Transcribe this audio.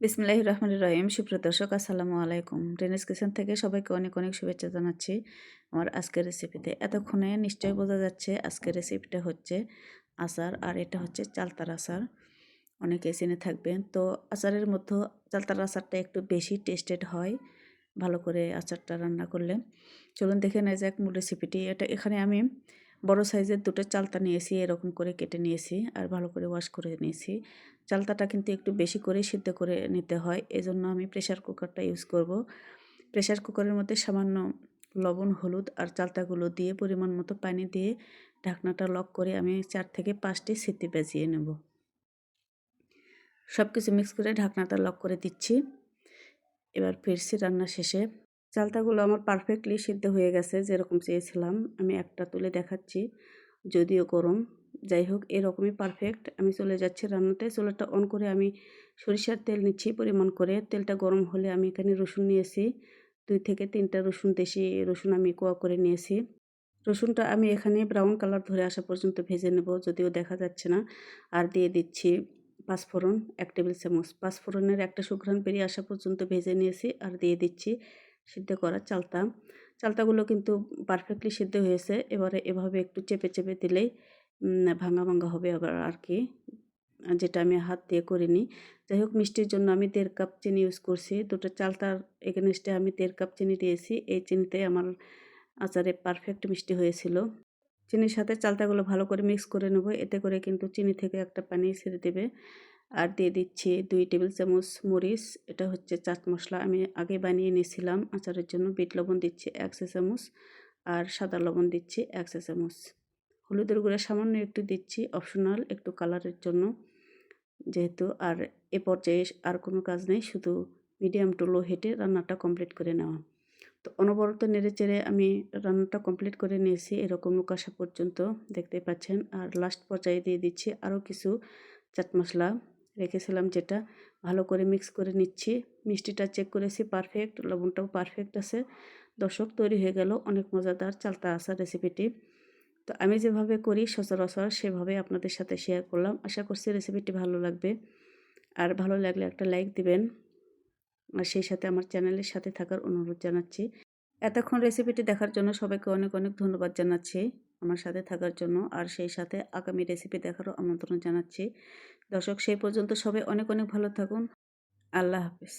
বিসমিল্লাহির রহমান রহিম। সুপ্রিয় দর্শক, আসসালামু আলাইকুম। রেনেস কিচেন থেকে সবাইকে অনেক অনেক শুভেচ্ছা জানাচ্ছি আমার আজকের রেসিপিতে এতক্ষণে নিশ্চয়ই বোঝা যাচ্ছে আজকের রেসিপিটা হচ্ছে আচার আর এটা হচ্ছে চালতার আচার। অনেকে চিনে থাকবেন। তো আচারের মধ্যে চালতার আচারটা একটু বেশি টেস্টেড হয়, ভালো করে আচারটা রান্না করলে। চলুন দেখে নেওয়া যাক মূল রেসিপিটি এটা এখানে আমি বড় সাইজের দুটো চালতা নিয়েছি, এরকম করে কেটে নিয়েছি আর ভালো করে ওয়াশ করে নিয়েছি। চালতাটা কিন্তু একটু বেশি করে সিদ্ধ করে নিতে হয়, এজন্য আমি প্রেশার কুকারটা ইউজ করব। প্রেশার কুকারের মধ্যে সামান্য লবণ, হলুদ আর চালতাগুলো দিয়ে পরিমাণ মতো পানি দিয়ে ঢাকনাটা লক করে আমি চার থেকে পাঁচটি সিদ্ধি বেজিয়ে নেব। সব কিছু মিক্স করে ঢাকনাটা লক করে দিচ্ছি। এবার ফিরছি রান্না শেষে। চালতাগুলো আমার পারফেক্টলি সিদ্ধ হয়ে গেছে, যেরকম চেয়েছিলাম। আমি একটা তুলে দেখাচ্ছি, যদিও গরম। যাই হোক, এরকমই পারফেক্ট আমি চলে যাচ্ছি রান্নাতে। চুলাটা অন করে আমি সরিষার তেল নিচ্ছি পরিমাণ করে। তেলটা গরম হলে আমি এখানে রসুন নিয়েছি। দুই থেকে তিনটা রসুন, দেশি রসুন আমি কোয়া করে নিয়েছি। রসুনটা আমি এখানে ব্রাউন কালার ধরে আসা পর্যন্ত ভেজে নেব, যদিও দেখা যাচ্ছে না। আর দিয়ে দিচ্ছি পাঁচফোড়ন, এক টেবিল চামচ। পাঁচফোড়নের একটা সুঘ্রাণ বেরিয়ে আসা পর্যন্ত ভেজে নিয়েছি। আর দিয়ে দিচ্ছি সিদ্ধ করা চালতা। চালতাগুলো কিন্তু পারফেক্টলি সিদ্ধ হয়েছে। এবারে এভাবে একটু চেপে চেপে দিলেই ভাঙা ভাঙা হবে আবার আর কি যেটা আমি হাত দিয়ে করিনি। যাই হোক, মিষ্টির জন্য আমি দেড় কাপ চিনি ইউজ করছি। দুটো চালতার এগেনস্টে আমি দেড় কাপ চিনি দিয়েছি। এই চিনিতে আমার আচারে পারফেক্ট মিষ্টি হয়েছিল। চিনির সাথে চালতাগুলো ভালো করে মিক্স করে নেব। এতে করে কিন্তু চিনি থেকে একটা পানি ছেড়ে দেবে। আর দিয়ে দিচ্ছি দুই টেবিল চামচ মরিচ, এটা হচ্ছে চাট মশলা। আমি আগে বানিয়ে নিয়েছিলাম আচারের জন্য। বিট লবণ দিচ্ছি এক চা চামচ আর সাদা লবণ দিচ্ছি এক চা চামচ। হলুদের গুঁড়া সামান্য একটু দিচ্ছি অপশনাল, একটু কালারের জন্য যেহেতু। আর এ পর্যায়ে আর কোনো কাজ নেই, শুধু মিডিয়াম টু লো হেঁটে রান্নাটা কমপ্লিট করে নেওয়া। তো অনবরত নেড়ে চেড়ে আমি রান্নাটা কমপ্লিট করে নিয়েছি, এরকম লুকাশা পর্যন্ত দেখতে পাচ্ছেন। আর লাস্ট পর্যায়ে দিয়ে দিচ্ছি আরও কিছু চাট মশলা। রেখেছিলাম যেটা। ভালো করে মিক্স করে নিচ্ছি। মিষ্টিটা চেক করেছি পারফেক্ট লবণটাও পারফেক্ট আছে। দর্শক, তৈরি হয়ে গেল অনেক মজাদার চালতা আসা রেসিপিটি তো আমি যেভাবে করি সচরাচর সেভাবে আপনাদের সাথে শেয়ার করলাম। আশা করছি রেসিপিটি ভালো লাগবে। আর ভালো লাগলে একটা লাইক দিবেন। আর সেই সাথে আমার চ্যানেলের সাথে থাকার অনুরোধ জানাচ্ছি। এতক্ষণ রেসিপিটি দেখার জন্য সবাইকে অনেক অনেক ধন্যবাদ জানাচ্ছি। আমার সাথে থাকার জন্য। আর সেই সাথে আগামী রেসিপি দেখারও আমন্ত্রণ জানাচ্ছি। দর্শক সেই পর্যন্ত সবাই অনেক অনেক ভালো থাকুন। আল্লাহ হাফিজ।